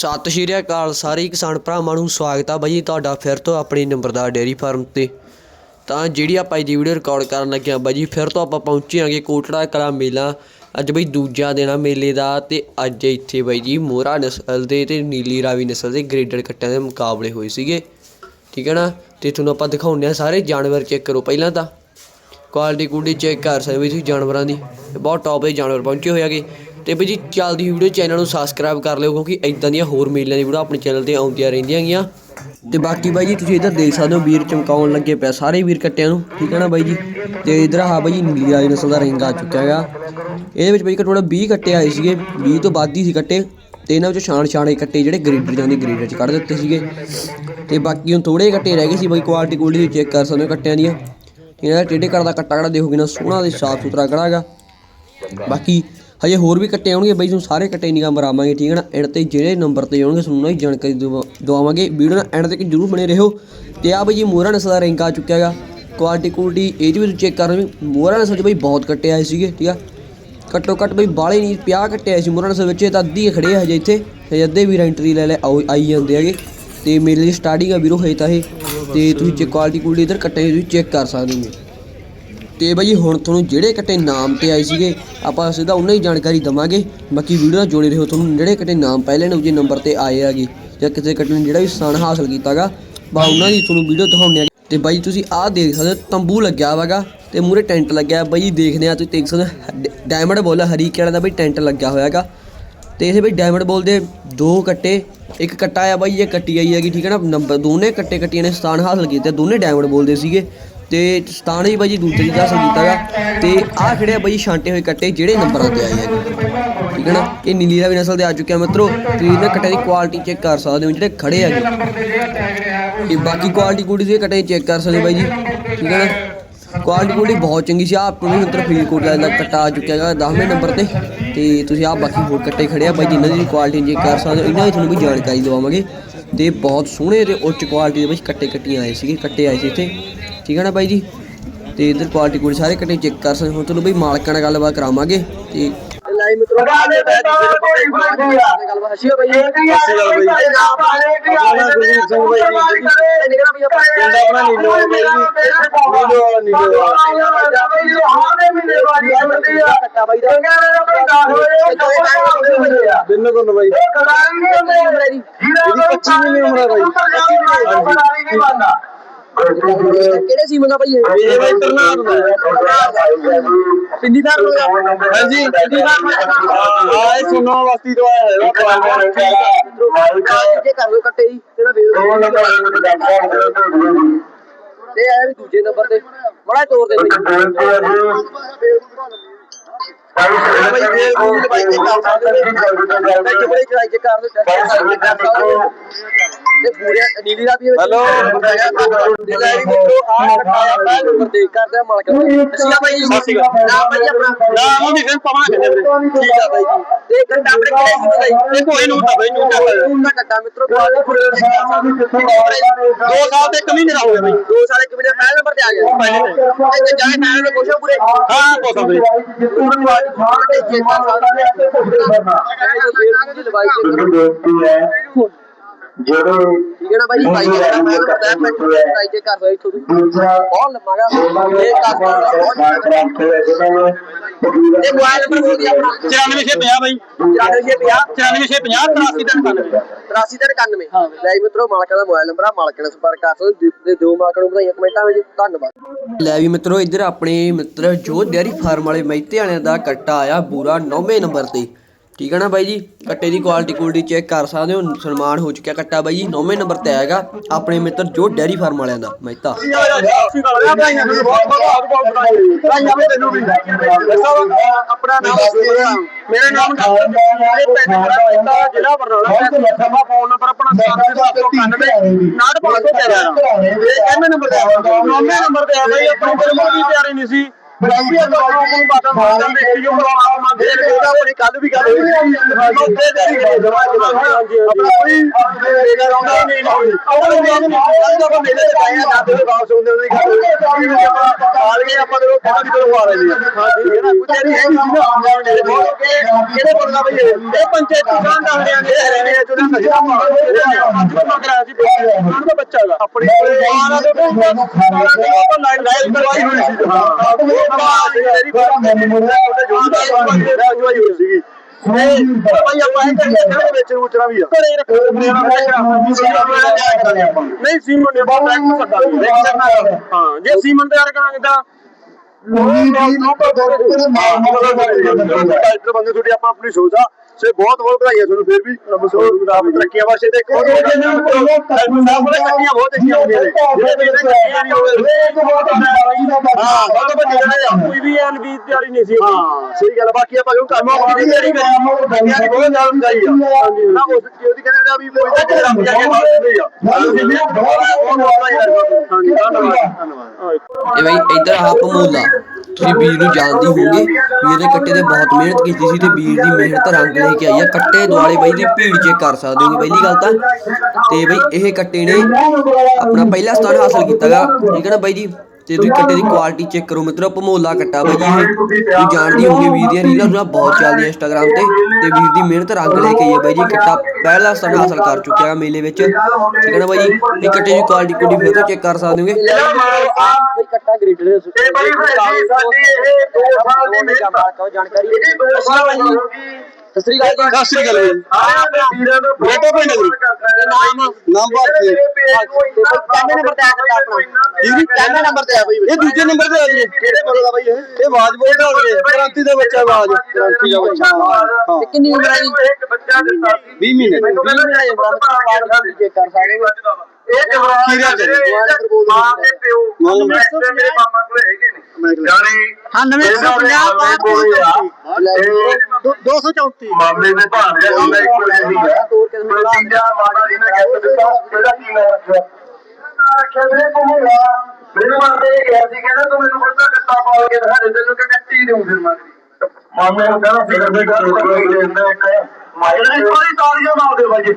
ਸਤਿ ਸ਼੍ਰੀ ਅਕਾਲ ਸਾਰੇ ਕਿਸਾਨ ਭਰਾਵਾਂ ਨੂੰ ਸਵਾਗਤ ਆ ਬਾਈ ਤੁਹਾਡਾ ਫਿਰ ਤੋਂ ਆਪਣੀ ਨੰਬਰਦਾਰ ਡੇਅਰੀ ਫਾਰਮ ਤੇ। ਤਾਂ ਜਿਹੜੀ ਆਪਾਂ ਅੱਜ ਦੀ ਵੀਡੀਓ ਰਿਕਾਰਡ ਕਰਨ ਲੱਗੇ ਆ ਬਾਈ ਜੀ, ਫਿਰ ਤੋਂ ਆਪਾਂ ਪਹੁੰਚੇ ਆਂਗੇ ਕੋਟੜਾ ਕਲਾ ਮੇਲਾ। ਅੱਜ ਬਈ ਦੂਜਾ ਦਿਨ ਆ ਮੇਲੇ ਦਾ ਤੇ ਅੱਜ ਇੱਥੇ ਬਾਈ ਜੀ ਮੋਹਰਾ ਨਸਲ ਦੇ ਤੇ ਨੀਲੀ ਰਾਵੀ ਨਸਲ ਦੇ ਗ੍ਰੇਡਡ ਕੱਟਿਆਂ ਦੇ ਮੁਕਾਬਲੇ ਹੋਏ ਸੀਗੇ। ਠੀਕ ਹੈ ਨਾ? ਤੇ ਤੁਹਾਨੂੰ ਆਪਾਂ ਦਿਖਾਉਂਦੇ ਆ ਸਾਰੇ ਜਾਨਵਰ ਚੈੱਕ ਕਰੋ ਪਹਿਲਾਂ ਤਾਂ। ਕੁਆਲਿਟੀ ਕੁਆਲਿਟੀ ਚੈੱਕ ਕਰ ਸਕਦੇ ਹੋ ਤੁਸੀਂ ਜਾਨਵਰਾਂ ਦੀ। ਬਹੁਤ ਟੌਪ ਦੇ ਜਾਨਵਰ ਪਹੁੰਚੇ ਹੋਏ ਹੈਗੇ ਤੇ ਬਈ ਜੀ, ਚੱਲਦੀ ਵੀਡੀਓ ਚੈਨਲ ਨੂੰ ਸਬਸਕ੍ਰਾਈਬ ਕਰ ਲਿਓ, ਕਿਉਂਕਿ ਇਦਾਂ ਦੀਆਂ ਹੋਰ ਮੇਲਿਆਂ ਦੀ ਵੀਡੀਓ ਆਪਣੇ ਚੈਨਲ ਤੇ ਆਉਂਦੀਆਂ ਰਹਿੰਦੀਆਂ ਗੀਆਂ। ਤੇ ਬਾਕੀ ਬਾਈ ਜੀ, ਤੁਸੀਂ ਇੱਧਰ ਦੇਖ ਸਕਦੇ ਹੋ, ਵੀਰ ਚਮਕਾਉਣ ਲੱਗੇ ਪਿਆ ਸਾਰੇ ਵੀਰ ਕੱਟਿਆਂ ਨੂੰ, ਠੀਕ ਹੈ ਨਾ ਬਾਈ ਜੀ? ਤੇ ਇੱਧਰ ਆ ਬਾਈ ਜੀ, ਨੀਲੀ ਵਾਲੀ ਨਸਲ ਦਾ ਰਿੰਗ ਆ ਚੁੱਕਿਆ ਹੈਗਾ। ਇਹਦੇ ਵਿੱਚ ਬਾਈ ਘੱਟੋ ਘੱਟ 20 ਕੱਟੇ ਆਏ ਸੀਗੇ 20 ਤੋਂ ਵੱਧ ਹੀ ਸੀ ਕੱਟੇ। ਤੇ ਇਹਨਾਂ ਵਿੱਚੋਂ ਛਾਣ ਛਾਣੇ ਕੱਟੇ ਜਿਹੜੇ ਗ੍ਰੇਡਰ ਜਾਂਦੇ ਗ੍ਰੇਡਰ ਚ ਕੱਢ ਦਿੱਤੇ ਸੀਗੇ। ਤੇ ਬਾਕੀ ਹੁਣ ਥੋੜੇ ਕੱਟੇ ਰਹਿ ਗਏ ਸੀ ਬਾਈ ਕੁਆਲਿਟੀ ਕੁਆਲਿਟੀ ਚੈੱਕ ਕਰ ਸਕਦੇ ਹੋ ਕੱਟਿਆਂ ਦੀਆਂ। ਇਹਨਾਂ ਦਾ ਟੇਢੇ ਦਾ ਕੱਟਾ ਕਿਹੜਾ ਦੇਖੋਗੇ ਨਾ ਸੋਹਣਾ ਤੇ ਸਾਫ਼ ਸੁਥਰਾ ਕਿਹੜਾ ਹੈਗਾ। ਬਾਕੀ ਹਜੇ ਹੋਰ ਵੀ ਕੱਟੇ ਆਉਣਗੇ, ਬਾਈ ਤੁਹਾਨੂੰ ਸਾਰੇ ਕੱਟੇ ਨਿਗਾਹ ਮਰਾਵਾਂਗੇ ਠੀਕ ਹੈ ਨਾ? ਐਂਡ ਤੇ ਜਿਹੜੇ ਨੰਬਰ ਤੇ ਆਉਣਗੇ, ਤੁਹਾਨੂੰ ਉਹਨਾਂ ਦੀ ਜਾਣਕਾਰੀ ਦਵਾ- ਦਵਾਵਾਂਗੇ। ਵੀਡੀਓ ਨਾਲ ਐਂਡ ਤੱਕ ਜਰੂਰ ਬਣੇ ਰਹੋ। ਤੇ ਆ ਬਾਈ ਜੀ ਮੋਹਰਾ ਨਸਲ ਦਾ ਰੈਂਕ ਆ ਚੁੱਕਿਆ ਹੈਗਾ। ਕੁਆਲਿਟੀ ਕੁਆਲਿਟੀ ਇਹ 'ਚ ਵੀ ਚੈੱਕ ਕਰ ਰਹੇ ਹੋ ਮੋਹਰਾ ਨਸਲ 'ਚ ਬਾਈ ਬਹੁਤ ਕੱਟੇ ਆਏ ਸੀਗੇ, ਠੀਕ ਆ? ਘੱਟੋ ਘੱਟ ਬਾਈ ਬਾਲੇ ਨਹੀਂ 50 ਕੱਟੇ ਆਏ ਸੀ ਮੋਹਰਾ ਨਸਲ ਵਿੱਚ ਤਾਂ ਅੱਧੀ ਹੀ ਖੜੇ ਆ ਹਜੇ ਇੱਥੇ। ਹਜੇ ਅੱਧੇ ਵੀ ਐਂਟਰੀ ਲੈ ਲੈ ਆਉ- ਆਈ ਜਾਂਦੇ ਹੈਗੇ। ਤੇ ਮੇਰੇ ਲਈ ਸਟਾਰਟਿੰਗ ਆ ਵੀਰੋ, ਹਜੇ ਤਾਂ ਇਹ। ਤੇ ਤੁਸੀਂ ਚੈੱਕ ਕੁਆਲਿਟੀ ਕੁਆਲਿਟੀ ਇਧਰ ਕੱਟੇ ਤੁਸੀਂ ਚੈੱਕ ਕਰ ਸਕਦੇ ਹੋ। ਤੇ ਬਾਈ ਹੁਣ ਤੁਹਾਨੂੰ ਜਿਹੜੇ ਕੱਟੇ ਨਾਮ ਤੇ ਆਏ ਸੀਗੇ, ਆਪਾਂ ਸਿੱਧਾ ਉਹਨਾਂ ਦੀ ਜਾਣਕਾਰੀ ਦਵਾਂਗੇ। ਬਾਕੀ ਵੀਡੀਓ ਨਾਲ ਜੁੜੇ ਰਹੋ, ਤੁਹਾਨੂੰ ਜਿਹੜੇ ਕੱਟੇ ਨਾਮ ਪਹਿਲੇ ਨੇ ਉਹਦੇ ਨੰਬਰ ਤੇ ਆਏ ਹੈਗੇ, ਜਾਂ ਕਿਸੇ ਕੱਟੇ ਨੇ ਜਿਹੜਾ ਵੀ ਸਥਾਨ ਹਾਸਲ ਕੀਤਾਗਾ, ਬਾ ਉਹਨਾਂ ਦੀ ਤੁਹਾਨੂੰ ਵੀਡੀਓ ਦਿਖਾਉਂਦੇ ਆ ਤੇ ਬਾਈ ਤੁਸੀਂ ਆਹ ਦੇਖ ਸਕਦੇ ਹੋ, ਤੰਬੂ ਲੱਗਿਆ ਵਾਗਾ, ਤੇ ਮੂਰੇ ਟੈਂਟ ਲੱਗਿਆ। ਬਾਈ ਦੇਖਦੇ ਆ ਤੁਸੀਂ, ਦੇਖ ਸਕਦੇ ਹੋ ਡਾਇਮੰਡ ਬੋਲ ਹਰੀਕੇ ਵਾਲਾ ਦਾ ਬਾਈ ਟੈਂਟ ਲੱਗਿਆ ਹੋਇਆਗਾ ਤੇ ਇਹ ਬਈ ਡਾਇਮੰਡ ਬੋਲ ਦੇ ਦੋ ਕੱਟੇ, ਇੱਕ ਕੱਟਾ ਆ ਬਾਈ, ਇਹ ਕੱਟੀ ਆਈ ਹੈਗੀ, ਠੀਕ ਹੈ ਨਾ? ਨੰਬਰ, ਦੋਨੇ ਕੱਟੇ ਕੱਟੀਆਂ ਨੇ ਸਥਾਨ ਹਾਸਲ ਕੀਤੇ, ਦੋਨੇ ਡਾਇਮੰਡ ਬੋਲਦੇ ਸੀਗੇ। ਤੇ ਸਥਾਨ ਵੀ ਬਾਈ ਜੀ ਦੂਜੇ ਦੀ ਹਾਸਲ ਕੀਤਾਗਾ ਤੇ ਆਹ ਖੜੇ ਆ ਬਾਈ ਛਾਂਟੇ ਹੋਏ ਕੱਟੇ ਜਿਹੜੇ ਨੰਬਰਾਂ ਤੇ ਆਏ ਹੈਗੇ ਠੀਕ ਹੈ ਨਾ? ਇਹ ਨੀਲੀ ਦਾ ਵੀ ਨਸਲ ਦੇ ਆ ਚੁੱਕਿਆ ਆ ਮਿੱਤਰੋ। ਤੇ ਇਹਨਾਂ ਕੱਟੇ ਦੀ ਕੁਆਲਿਟੀ ਚੈੱਕ ਕਰ ਸਕਦੇ ਹੋ ਜਿਹੜੇ ਖੜੇ ਹੈਗੇ ਇਹ ਬਾਕੀ ਕੁਆਲਿਟੀ ਕੁੜੀ ਦੇ ਕੱਟੇ ਚੈੱਕ ਕਰ ਸਕਦੇ ਬਾਈ ਜੀ। ਠੀਕ ਹੈ ਨਾ? ਕੁਆਲਿਟੀ ਕੁਆਲਿਟੀ ਬਹੁਤ ਚੰਗੀ ਸੀ। ਆ ਆਪਣੇ ਮਿੱਤਰ ਫੀਲ ਕੋਡ ਦਾ ਕੱਟਾ ਆ ਚੁੱਕਿਆ ਹੈਗਾ 10ਵੇਂ ਨੰਬਰ ਤੇ। ਤੇ ਤੁਸੀਂ ਆ ਬਾਕੀ ਹੋਰ ਕੱਟੇ ਖੜੇ ਆ ਬਾਈ ਜਿਨ੍ਹਾਂ ਦੀ ਕੁਆਲਿਟੀ ਚੈੱਕ ਕਰ ਸਕਦੇ ਹੋ। ਇਹਨਾਂ ਦੀ ਤੁਹਾਨੂੰ ਵੀ ਜਾਣਕਾਰੀ ਦਵਾਵਾਂਗੇ। ਤੇ ਬਹੁਤ ਸੋਹਣੇ ਤੇ ਉੱਚ ਕੁਆਲਿਟੀ ਦੇ ਵਿੱਚ ਕੱਟੇ ਕੱਟੀਆਂ ਆਏ ਸੀਗੇ ਕੱਟੇ ਆਏ ਸੀ ਇੱਥੇ ਠੀਕ ਹੈ ਨਾ ਬਾਈ ਜੀ ਤੇ ਇਧਰ ਕੁਆਲਿਟੀ ਕੁਆਲਿਟੀ ਸਾਰੇ ਕੱਟੇ ਚੈੱਕ ਕਰ ਸਕਦੇ ਹੋ ਤੁਹਾਨੂੰ ਬਈ ਮਾਲਕਾਂ ਨਾਲ ਗੱਲਬਾਤ ਕਰਾਵਾਂਗੇ ਤੇ ਲਾਈ ਮਿੱਤਰੋ ਗੱਲਬਾਤ ਹਸ਼ੀਆ ਬਾਈ ਸਤਿ ਸ਼੍ਰੀ ਅਕਾਲ ਬਾਈ। ਗੁਰਜੀਤ ਸਿੰਘ ਬਾਈ ਜੀ। ਪਿੰਡ ਆਪਣਾ ਨੀਲੋ ਵਾਲਾ ਬਾਈ ਜੀ। ਨੀਲੋ ਵਾਲਾ, ਨੀਲੋ ਬਿੰਨ ਗੁੰਨ ਬਾਈ ਇਹਦੀ 25 ਮਹੀਨੇ ਉਮਰ ਹੈ ਬਾਈ। ਕਿਹੜੇ ਸੀਮਨ ਦਾ ਭਾਈ ਇਹ? ਇਹ ਬਾਈ ਤਰਨਾਰ ਦਾ। ਪਿੰਡੀ ਦਾ। ਹਾਂਜੀ। ਹਾਂ ਇਹ ਸੁਣੋ ਵਸਤੀ ਤੋਂ ਆਇਆ ਹੈ ਜੇ ਕਰ ਲੋ ਕੱਟੇ ਜੀ ਜਿਹੜਾ ਵੇਲ ਤੇ ਆਇਆ ਵੀ ਦੂਜੇ ਨੰਬਰ ਤੇ। ਬੜਾ ਤੋਰ ਦੇ ਬਈ ਉਹ ਬਾਈ ਕੰਮ ਕਰਦੇ ਨੇ ਤੇ ਬੜੇ ਚੜਾਈ ਕੇ ਕਰ ਦੇ ਤੇ ਪੂਰੇ ਨੀਲੀ ਦਾ ਵੀ ਹੈਲੋ। ਤੇ ਵੀ ਮਿੱਤਰੋ ਆ ਕੱਟਾ ਪਹਿਲੇ ਨੰਬਰ ਤੇ ਕਰਦੇ ਮਾਲਕ ਅਸੀਂ ਬਾਈ ਸ਼੍ਰੀ ਅਕਾਲ। ਨਾਮ ਬਾਈ ਆਪਣਾ ਨਾ ਉਹਦੀ ਫਿਰ ਪਵਨਾ ਕਿਤੇ ਠੀਕ ਆ ਬਾਈ ਜੀ ਤੇ ਕੱਟਾ ਆਪਣੇ ਕਿਹੜੇ ਸੀ ਬਾਈ ਇਹ ਕੋਈ ਨੂੰ ਤਾਂ ਬਾਈ ਨੂੰ ਤਾਂ ਉਹਨਾਂ ਕੱਟਾ ਮਿੱਤਰੋ ਕੁਆਲਿਟੀ ਪੂਰੀ ਦੋ ਸਾਲ ਤੇ ਕਮੀ ਨਹੀਂ ਰਹੂਗਾ ਬਾਈ ਦੋ ਸਾਲੇ ਕਿਵੇਂ ਪਹਿਲੇ ਨੰਬਰ ਤੇ ਆ ਗਏ ਪਹਿਲੇ ਤੇ। ਤੇ ਜਾਏ ਮੈਂ ਨੂੰ ਕੋਸ਼ੋ ਪੂਰੇ ਹਾਂ ਕੋਸਾ ਬਾਈ ਜਦੋਂ ਠੀਕ ਹੈ ਨਾ ਬਾਈ ਭਾਈ ਜਿਹੜਾ ਮੈਂ ਬਤਾਇਆ ਮੈਂ ਟਰਾਈ ਜੇ ਕਰ ਰਿਹਾ ਇੱਥੋਂ ਦੀ ਬਹੁਤ ਲੰਮਾਗਾ ਇਹ ਕਾਫੀ ਬਹੁਤ ਇਹ ਮੋਬਾਈਲ ਨੰਬਰ ਬੋਲ ਦਿਆ ਆਪਣਾ। 9650 ਬਾਈ। 9650 9650 83 ਤੇ 99 83 ਲੈ ਜੀ ਮਿੱਤਰੋ ਮਾਲਕਾਂ ਦਾ ਮੋਬਾਈਲ ਨੰਬਰ ਆ ਮਾਲਕਾਂ ਨਾਲ ਸੰਪਰਕ ਕਰ ਸਕਦੇ ਹੋ। ਤੇ ਦੋ ਮਾਲਕਾਂ ਨੂੰ ਵਧਾਈਆਂ ਕਮੈਂਟਾਂ ਵਿੱਚ। ਧੰਨਵਾਦ। ਲੈ ਵੀ ਮਿੱਤਰੋ ਇੱਧਰ ਆਪਣੇ ਮਿੱਤਰ ਜੋ ਡੈਰੀ ਫਾਰਮ ਵਾਲੇ ਮਹਿਤੇ ਵਾਲਿਆਂ ਦਾ ਕੱਟਾ ਆਇਆ ਪੂਰਾ 9ਵੇਂ ਨੰਬਰ ਤੇ। ਠੀਕ ਹੈ ਨਾ ਬਾਈ ਜੀ? ਕੱਟੇ ਦੀ ਕੁਆਲਿਟੀ ਕੁਆਲਿਟੀ ਚੈੱਕ ਕਰ ਸਕਦੇ ਹੋ, ਸਨਮਾਨ ਹੋ ਚੁੱਕਿਆ ਕੱਟਾ ਬਾਈ ਜੀ। 9ਵੇਂ ਨੰਬਰ ਤੇ ਆਏਗਾ ਆਪਣੇ ਮਿੱਤਰ ਜੋ ਡੈਰੀ ਫਾਰਮ ਵਾਲਿਆਂ ਦਾ, ਮਹਿਤਾ। ਆਪਣਾ ਨਾਮ ਮੇਰਾ ਨਾਮ ਇਹ ਪਿੰਡ ਦਾ ਜ਼ਿਲ੍ਹਾ ਬਰਨਾਲਾ ਫੋਨ ਨੰਬਰ ਆਪਣਾ 7791 9513 ਇਹ ਕਿੰਨੇ ਨੰਬਰ ਤੇ ਨੌਵੇਂ ਨੰਬਰ ਤੇ ਆ ਬਈ ਆਪਣੀ ਬਿਲਕੁਲ ਵੀ ਤਿਆਰੀ ਨਹੀਂ ਸੀ ਬੜੀ ਲੋਕਾਂ ਨੂੰ ਪਤਾ ਮਾਰਦਾ ਦੇਖੀ ਜੋ ਬੜਾ ਮੰਗੇ ਇਹਦਾ ਆਪਣੀ ਕੱਲ ਵੀ ਗੱਲ ਹੋਈ ਤੇਰੀ ਜਮਾ ਜਮਾ ਆਪਣਾ ਕੋਈ ਮੇਰਾ ਰੌਂਦਾ ਨਹੀਂ ਨਹੀਂ ਉਹ ਨਹੀਂ ਕੱਲ ਦਾ ਮੇਲੇ ਤੇ ਆਇਆ ਨਾ ਤੇ ਵਾਪਸ ਹੁੰਦੇ ਉਹਦੀ ਗੱਲ ਆ ਗਏ ਆਪਾਂ ਤੇ ਖਾਣਾ ਵੀ ਕਰਵਾ ਰਹੇ ਜੀ ਹਾਂ ਠੀਕ ਹੈ ਨਾ ਕੁਝ ਨਹੀਂ ਹੈ ਨਾ ਆਮਦਾਨ ਦੇ ਕਿਹੜੇ ਬੋਲਦਾ ਬਈ ਇਹ ਪੰਚਾਇਤੀ ਕਾਂ ਦਾ ਹਰਿਆਣੇ ਦੇ ਹਰਿਆਣੇ ਦੇ ਚੋਂ ਨਸ਼ਾ ਮਾਰ ਸੀ ਉਹਨਾਂ ਦਾ ਬੱਚਾ ਹੈਗਾ ਆਪਣੀ ਮਾਂ ਦਾ ਤੋਂ ਲਾਈਨ ਕਰਵਾਈ ਹੋਈ ਸੀ ਹਾਂ ਉਹ ਬਾਤ ਤੇਰੀ ਬਾਤ ਮੈਨੂੰ ਉਹਦੇ ਜੋਨ ਦਾ ਜਵਾਈ ਹੋਈ ਸੀਗੀ ਭਾਈ ਉਚਰਾ ਵੀ ਆ ਘਰੇ ਰੱਖੋ ਮੇਰਾ ਨਹੀਂ ਸੀਮਨ ਨੇ ਬਹੁਤ ਟਾਈਮ ਸੱਦਾ ਹਾਂ। ਜੇ ਸੀਮਨ ਤਿਆਰ ਕਰਾਂਗੇ ਤਾਂ ਡਾਕਟਰ ਬੰਦੇ ਤੁਹਾਡੀ ਆਪਾਂ ਆਪਣੀ ਸੋਚ ਆ ਸੇ ਬਹੁਤ ਬਹੁਤ ਵਧਾਈਆਂ ਤੁਹਾਨੂੰ ਫਿਰ ਵੀ। ਰੱਬ ਸੋਚ ਰੱਬ ਤਰੱਕੀਆਂ ਵਾਸਤੇ ਦੇਖੋ। ਕੱਟੀਆਂ ਬਹੁਤ ਅੱਛੀਆਂ ਹੁੰਦੀਆਂ ਨੇ। ਜਿਹੜੇ ਵੀ ਇਹਦੇ ਕੱਟੀਆਂ ਨਹੀਂ ਹੋਵੇ ਹਾਂ ਬਹੁਤ ਵੱਡੀ ਗੱਲ ਹੈ। ਕੋਈ ਵੀ ਐਨ ਵੀ ਤਿਆਰੀ ਨਹੀਂ ਸੀ ਹਾਂ ਸਹੀ ਗੱਲ ਆ। ਬਾਕੀ ਆਪਾਂ ਕਿਉਂ ਕੰਮ ਦੀ ਤਿਆਰੀ ਕਰੀ ਕੱਟੀਆਂ ਦੀ ਬਹੁਤ ਜ਼ਿਆਦਾ ਵਧਾਈ ਆ ਨਾ ਉਸ ਉਹਦੀ ਕਹਿੰਦੇ ਆ ਵੀ ਕੋਈ ਤਾਂ ਜਿਹੜਾ ਰੱਬ ਜਾ ਕੇ ਬਾਤ ਹੁੰਦੀ ਆ। ਹਾਂਜੀ ਧੰਨਵਾਦ। ਧੰਨਵਾਦ। ਇਹ ਬਈ ਇੱਧਰ ਆਹ ਭਮੋਲਾ ਤੁਸੀਂ ਵੀਰ ਨੂੰ ਜਾਣਦੇ ਹੋਗੇ ਵੀਰ ਨੇ ਕੱਟੇ ਤੇ ਬਹੁਤ ਮਿਹਨਤ ਕੀਤੀ ਸੀ ਤੇ ਵੀਰ ਦੀ ਮਿਹਨਤ ਰੰਗ ਲੈ ਕੇ ਆਈ ਆ। ਕੱਟੇ ਦੁਆਲੇ ਬਾਈ ਦੀ ਭੀੜ ਚੈੱਕ ਕਰ ਸਕਦੇ ਹੋ ਪਹਿਲੀ ਗੱਲ ਤਾਂ। ਤੇ ਬਈ ਇਹ ਕੱਟੇ ਨੇ ਆਪਣਾ ਪਹਿਲਾ ਸਥਾਨ ਹਾਸਲ ਕੀਤਾਗਾ। ਠੀਕ ਹੈ ਨਾ ਬਾਈ ਜੀ? ਤੇ ਤੁਸੀਂ ਕੱਟੇ ਦੀ ਕੁਆਲਿਟੀ ਚੈੱਕ ਕਰੋ। ਮਿੱਤਰੋ ਭਮੋਲਾ ਕੱਟਾ ਬਾਈ ਜੀ ਇਹ। ਤੁਸੀਂ ਜਾਣਦੇ ਹੋਵੋਗੇ ਵੀਰ ਦੀਆਂ ਰੀਲਾਂ ਰੂਲਾਂ ਬਹੁਤ ਚੱਲਦੀਆਂ ਇੰਸਟਾਗ੍ਰਾਮ ਤੇ। ਤੇ ਵੀਰ ਦੀ ਮਿਹਨਤ ਰੰਗ ਲੈ ਕੇ ਆਈ ਆ ਬਾਈ ਜੀ। ਕੱਟਾ ਪਹਿਲਾ ਸਥਾਨ ਹਾਸਲ ਕਰ ਚੁੱਕਿਆ ਮੇਲੇ ਵਿੱਚ। ਠੀਕ ਹੈ ਨਾ ਬਾਈ ਜੀ? ਇਹ ਕੱਟੇ ਦੀ ਕੁਆਲਿਟੀ ਕੁੜੀ ਫਿਰ ਚੈੱਕ ਕਰ ਸਕਦੇ ਹੋਗੇ। ਬਈ ਗ੍ਰਿਡ ਦੇ ਤੇ ਬੜੀ ਭੈਣੀ ਸਾਡੀ ਇਹ ਦੋ ਸਾਲ ਦੀ ਮਿਹਨਤ ਜਾਣਕਾਰੀ ਇਹਦੀ ਦੋ ਸਾਲ ਹੋ ਗਈ ਸਤਿ ਸ੍ਰੀ ਅਕਾਲ ਜੀ। ਸਤਿ ਸ੍ਰੀ ਅਕਾਲ ਜੀ। ਬੇਟਾ ਪਿੰਡ ਦੀ ਨਾਮ ਨੰਬਰ ਤੇ ਕਿੰਨੇ ਨੰਬਰ ਤੇ ਆਇਆ ਕੱਟਾ ਆਪਣਾ। ਜੀ ਕਿੰਨੇ ਨੰਬਰ ਤੇ ਆ ਬਈ। ਇਹ ਦੂਜੇ ਨੰਬਰ ਤੇ ਆ ਜੀ। ਕਿਹੜੇ ਬੋਲਦਾ ਦਾ ਬਈ ਇਹ? ਇਹ ਆਵਾਜ਼ ਬੋਲਦਾ ਹੋਵੇ ਕ੍ਰਾਂਤੀ ਦਾ ਬੱਚਾ ਆਵਾਜ਼। ਕ੍ਰਾਂਤੀ ਦਾ ਬੱਚਾ ਹਾਂ ਤੇ ਕਿੰਨੀ ਉਮਰ ਹੈ ਜੀ? ਇੱਕ ਬੱਚਾ ਦਿੱਤਾ ਸੀ। 20 ਮਹੀਨੇ। 20 ਮਹੀਨੇ ਦੀ ਉਮਰ ਵਿੱਚ ਪਾਰਟੀ ਚੈੱਕ ਕਰ ਸਕਦੇ ਇਹ ਜਵਾਨ ਜਿਹੜੇ ਮਾਂ ਦੇ ਪਿਓ ਮੇਰੇ ਮੇਰੇ ਮਾਮਾ ਕੋਲ ਹੈਗੇ ਨੇ। ਜਾਨੀ ਹਾਂ ਨਵੇਂ 150 ਕੋਲੇ ਆ। ਤੇ 234 ਮਾਮਲੇ ਦੇ ਭਾਣ ਦੇ ਹੁੰਦਾ ਇੱਕ ਨਹੀਂ ਹੈ ਕੋਈ ਤੀਜਾ ਮਾੜਾ ਜੀ ਨੇ ਕਹਿ ਦਿੱਤਾ ਇਹਦਾ ਕੀ ਨਾਮ ਰੱਖਿਆ? ਨਾ ਰੱਖਿਆ ਮੇਰੇ ਕੋਲ ਮੇਰੇ ਮਾਮੇ ਇਹ ਗਿਆ ਸੀ ਕਹਿੰਦਾ ਤੂੰ ਮੈਨੂੰ ਬੱਚਾ ਕੱਟਾ ਪਾ ਕੇ ਦਿਖਾ ਦੇ ਤੈਨੂੰ ਕਿ ਕੱਟੀ ਦੇਉਂ ਫਿਰ ਮੰਗਦੀ ਮਾਮੇ ਨੂੰ ਕਹਿੰਦਾ ਫਿਕਰ ਦੇ ਘਰ ਕੋਈ ਦੇ ਦਿੰਦਾ ਇੱਕ। ਮਾਇਰ ਦੀ ਸਾਰੀ ਤਾਲੀਆਂ ਮਾਰਦੇ ਬਾਜੀ